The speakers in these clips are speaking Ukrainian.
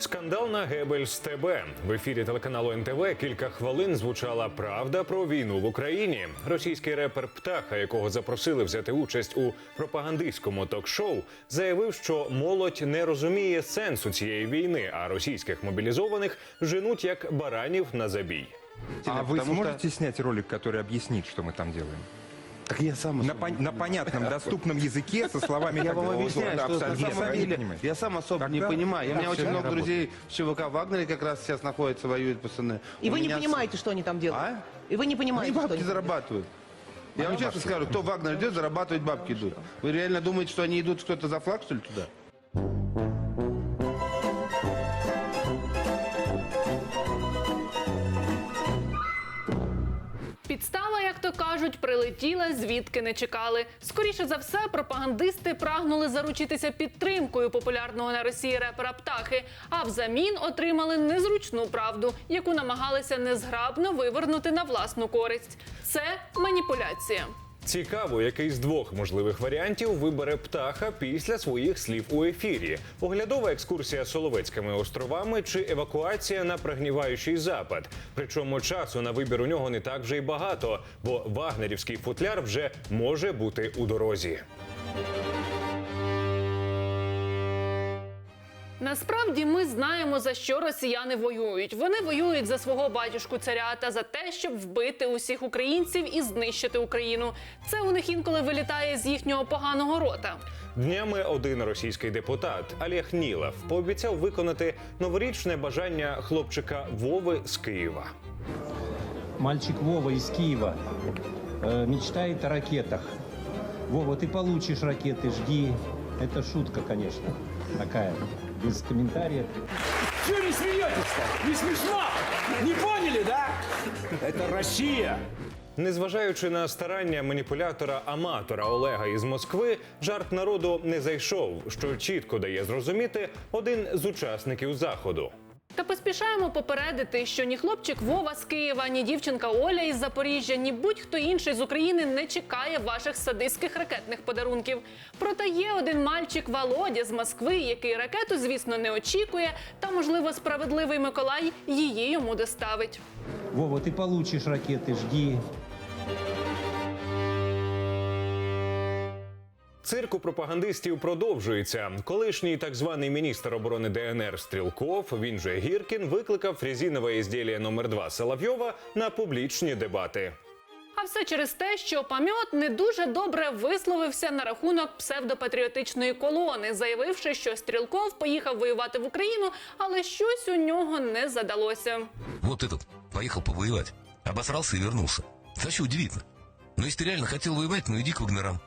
Скандал на Гебельс ТБ. В ефірі телеканалу НТВ кілька хвилин звучала правда про війну в Україні. Російський репер Птаха, якого запросили взяти участь у пропагандистському ток-шоу, заявив, що молодь не розуміє сенсу цієї війни, а російських мобілізованих женуть як баранів на забій. А вы потому сможете снять ролик, который объяснит, что мы там делаем? Так я сам На, не на понятном, доступном языке со словами... Я вам объясняю, что на самом деле я сам особо не понимаю. У меня очень много друзей в ЧВК Вагнере как раз сейчас находятся, воюют пацаны. И вы не понимаете, что они там делают? А? И вы не Они понимаете, что бабки они делают? зарабатывают. Я вам честно скажу, кто Вагнер идет, зарабатывать бабки идут. Вы реально думаете, что они идут кто-то за флаг, что ли, туда? Кажуть, прилетіла звідки не чекали. Скоріше за все, пропагандисти прагнули заручитися підтримкою популярного на Росії репера Птахи, а взамін отримали незручну правду, яку намагалися незграбно вивернути на власну користь. Це маніпуляція. Цікаво, який з двох можливих варіантів вибере птаха після своїх слів у ефірі: оглядова екскурсія Соловецькими островами чи евакуація на прогніваючий запад. Причому часу на вибір у нього не так вже й багато, бо вагнерівський футляр вже може бути у дорозі. Насправді ми знаємо за що росіяни воюють. Вони воюють за свого батюшку царя та за те, щоб вбити усіх українців і знищити Україну. Це у них інколи вилітає з їхнього поганого рота. Днями один російський депутат Олег Нілов пообіцяв виконати новорічне бажання хлопчика Вови з Києва. Мальчик Вова из Киева э, мечтает о ракетах. Вова, ты получишь ракеты, жди. Это шутка, конечно, такая, без комментариев. Чего не смеетесь-то? Не смешно? Не поняли, да? Это Россия. Незважаючи на старання маніпулятора-аматора Олега із Москви, жарт народу не зайшов, що чітко дає зрозуміти один з учасників заходу. Та поспішаємо попередити, що ні хлопчик Вова з Києва, ні дівчинка Оля із Запоріжжя, ні будь-хто інший з України не чекає ваших садистських ракетних подарунків. Проте є один мальчик Володя з Москви, який ракету, звісно, не очікує, та, можливо, справедливий Миколай її йому доставить. Вова, ты получишь ракеты, жди. Цирк у пропагандистів продовжується. Колишній так званий міністр оборони ДНР Стрілков, він же Гіркін, викликав фрезінове ізділля номер 2 Соловйова на публічні дебати. А все через те, що пам'ят не дуже добре висловився на рахунок псевдопатріотичної колони, заявивши, що Стрілков поїхав воювати в Україну, але щось у нього не задалося. Вот этот поехал повоевать. Обосрался и вернулся. Это вообще удивительно. Но если ты реально хотел воевать, ну иди к Вагнерам.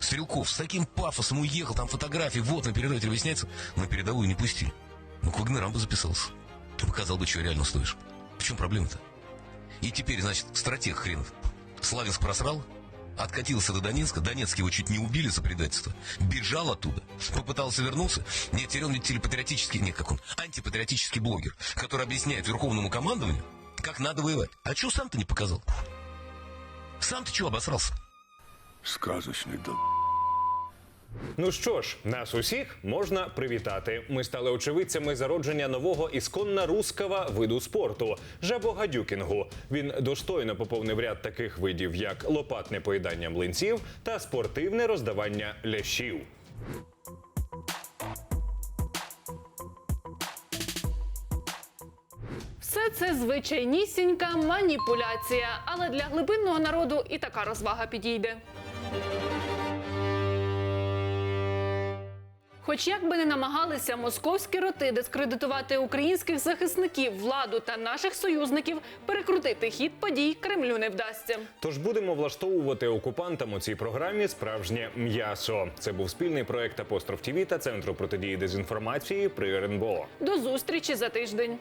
Стрелков с таким пафосом уехал, там фотографии, вот на передовой объясняется, на передовую не пустили. Ну к Вагнерам бы записался. Ты показал бы, что реально стоишь. В чем проблема-то? И теперь, значит, стратег хренов. Славянск просрал, откатился до Донецка, Донецк его чуть не убили за предательство, бежал оттуда, попытался вернуться. Нет, теперь он ведь телепатриотический, нет, как он, антипатриотический блогер, который объясняет верховному командованию, как надо воевать. А что сам-то не показал? Сам ты чего обосрался? Сказочный да. Ну що ж, нас усіх можна привітати. Ми стали очевидцями зародження нового ісконно руского виду спорту жабогадюкінгу. Він достойно поповнив ряд таких видів, як лопатне поїдання млинців та спортивне роздавання лящів. Все це звичайнісінька маніпуляція, але для глибинного народу і така розвага підійде. Хоч як би не намагалися московські роти дискредитувати українських захисників, владу та наших союзників, перекрутити хід подій Кремлю не вдасться. Тож будемо влаштовувати окупантам у цій програмі справжнє м'ясо. Це був спільний проект Апостроф ТІВІ та центру протидії дезінформації при РНБО. До зустрічі за тиждень.